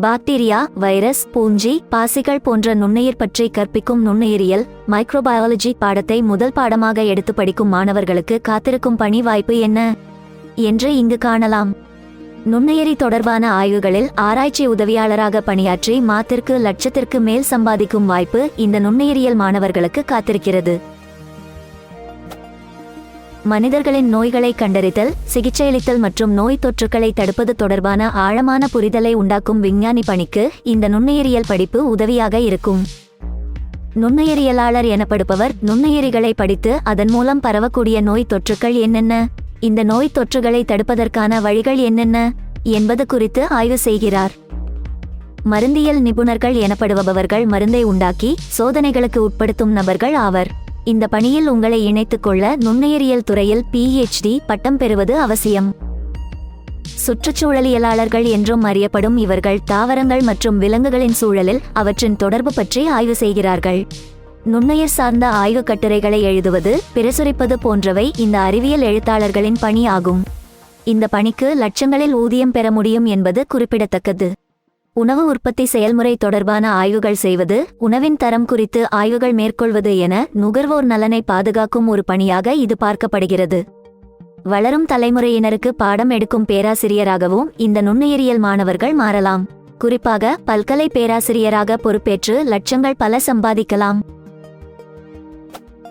Bacteria virus Punchhi பாசிகள் போன்ற நுண்ணுயிர் பற்றி கற்பிக்கும் நுண்ணுயிரியல் மைக்ரோபயாலஜி பாடத்தை முதல் பாடமாக எடுத்து படிக்கும் மாணவர்களுக்கு காத்திருக்கும் பணி வாய்ப்பு என்ன? என்று இங்கு காணலாம். நுண்ணுயிரி தொடர்பான ஆய்வுகளில் ஆராய்ச்சி உதவியாளராக பணியாற்றி மாத்திற்கு லட்சத்திற்கு மேல் சம்பாதிக்கும் வாய்ப்பு இந்த நுண்ணுயிரியல் மாணவர்களுக்கு காத்திருக்கிறது. மனிதர்களின் நோய்களை கண்டறிதல் சிகிச்சையளித்தல் மற்றும் நோய் தொற்றுக்களை தடுப்பது தொடர்பான ஆழமான புரிதலை உண்டாக்கும் விஞ்ஞானி பணிக்கு இந்த நுண்ணுயிரியல் படிப்பு உதவியாக இருக்கும். நுண்ணுயிரியலாளர் எனப்படுபவர் நுண்ணுயிரிகளை படித்து அதன் மூலம் பரவக்கூடிய நோய் தொற்றுக்கள் என்னென்ன? இந்த நோய் தொற்றுகளை தடுப்பதற்கான வழிகள் என்னென்ன? என்பது குறித்து ஆய்வு செய்கிறார். மருந்தியல் நிபுணர்கள் எனப்படுபவர்கள் மருந்தை உண்டாக்கி சோதனைகளுக்கு உட்படுத்தும் நபர்கள் ஆவர். இந்த பணியில் உங்களை இணைத்துக்கொள்ள நுண்ணுயிரியல் துறையில் பிஹெச்டி பட்டம் பெறுவது அவசியம். சுற்றுச்சூழலியலாளர்கள் என்றும் அறியப்படும் இவர்கள் தாவரங்கள் மற்றும் விலங்குகளின் சூழலில் அவற்றின் தொடர்பு பற்றி ஆய்வு செய்கிறார்கள். நுண்ணுயிர் சார்ந்த ஆய்வுக் கட்டுரைகளை எழுதுவது பிரசுரிப்பது போன்றவை இந்த அறிவியல் எழுத்தாளர்களின் பணி ஆகும். இந்த பணிக்கு லட்சங்களில் ஊதியம் பெற முடியும் என்பது குறிப்பிடத்தக்கது. உணவு உற்பத்தி செயல்முறை தொடர்பான ஆய்வுகள் செய்வது உணவின் தரம் குறித்து ஆய்வுகள் மேற்கொள்வது என நுகர்வோர் நலனை பாதுகாக்கும் ஒரு பணியாக இது பார்க்கப்படுகிறது. வளரும் தலைமுறையினருக்கு பாடம் எடுக்கும் பேராசிரியராகவும் இந்த நுண்ணுயிரியல் மாணவர்கள் மாறலாம். குறிப்பாக பல்கலை பேராசிரியராக பொறுப்பேற்று லட்சங்கள் பல சம்பாதிக்கலாம்.